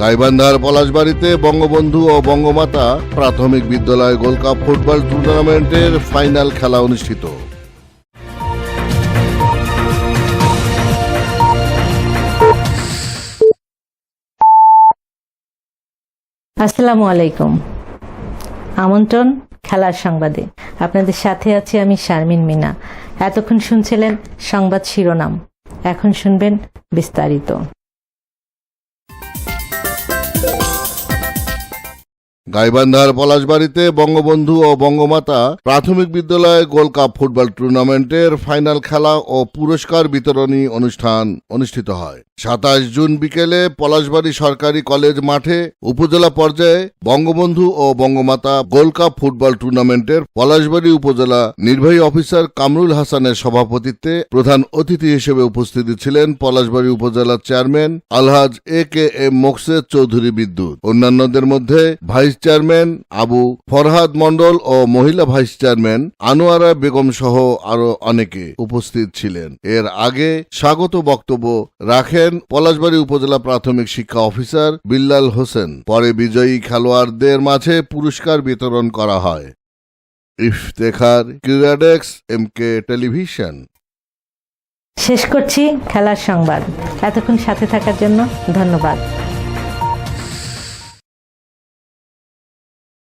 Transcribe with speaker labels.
Speaker 1: গাইবান্ধার পলাশবাড়িতে বঙ্গবন্ধু ও বঙ্গমাতা প্রাথমিক বিদ্যালয় গোল্ড কাপ ফুটবল টুর্নামেন্টের ফাইনাল খেলা অনুষ্ঠিত।
Speaker 2: আসসালামু আলাইকুম। আমন্ত্রণ খেলার সংবাদে। আপনাদের সাথে আছি আমি শারমিন মিনা। এতক্ষণ শুনছিলেন সংবাদ শিরোনাম। এখন শুনবেন বিস্তারিত।
Speaker 1: গাইবান্ধার পলাশবাড়িতে বঙ্গবন্ধু ও বঙ্গমাতা প্রাথমিক বিদ্যালয়ে গোল্ড কাপ ফুটবল টুর্নামেন্টের ফাইনাল খেলা ও পুরস্কার বিতরণী অনুষ্ঠান অনুষ্ঠিত হয়। সাতাশ জুন বিকেলে পলাশবাড়ি সরকারি কলেজ মাঠে উপজেলা পর্যায়ে বঙ্গবন্ধু ও বঙ্গমাতা গোল্ড কাপ ফুটবল টুর্নামেন্টের পলাশবাড়ি উপজেলা নির্বাহী অফিসার কামরুল হাসানের সভাপতিত্বে প্রধান অতিথি হিসেবে উপস্থিত ছিলেন পলাশবাড়ি উপজেলা chairman Alhaj A K M Mokshed Chowdhury Biddut. অন্যান্যদের মধ্যে ভাইস চেয়ারম্যান আবু ফরহাদ মণ্ডল ও মহিলা ভাইস চেয়ারম্যান আনোয়ারা বেগম সহ আরও অনেকে উপস্থিত ছিলেন। এর আগে স্বাগত বক্তব্য রাখেন পলাশবাড়ি উপজেলা প্রাথমিক শিক্ষা অফিসার বিল্লাল হোসেন। পরে বিজয়ী খেলোয়াড়দের মাঝে পুরস্কার বিতরণ করা হয়। ইফতেখার কিউরাডেক্স এম কে টেলিভিশন।
Speaker 2: শেষ করছি খেলার সংবাদ। এতক্ষণ সাথে থাকার জন্য ধন্যবাদ।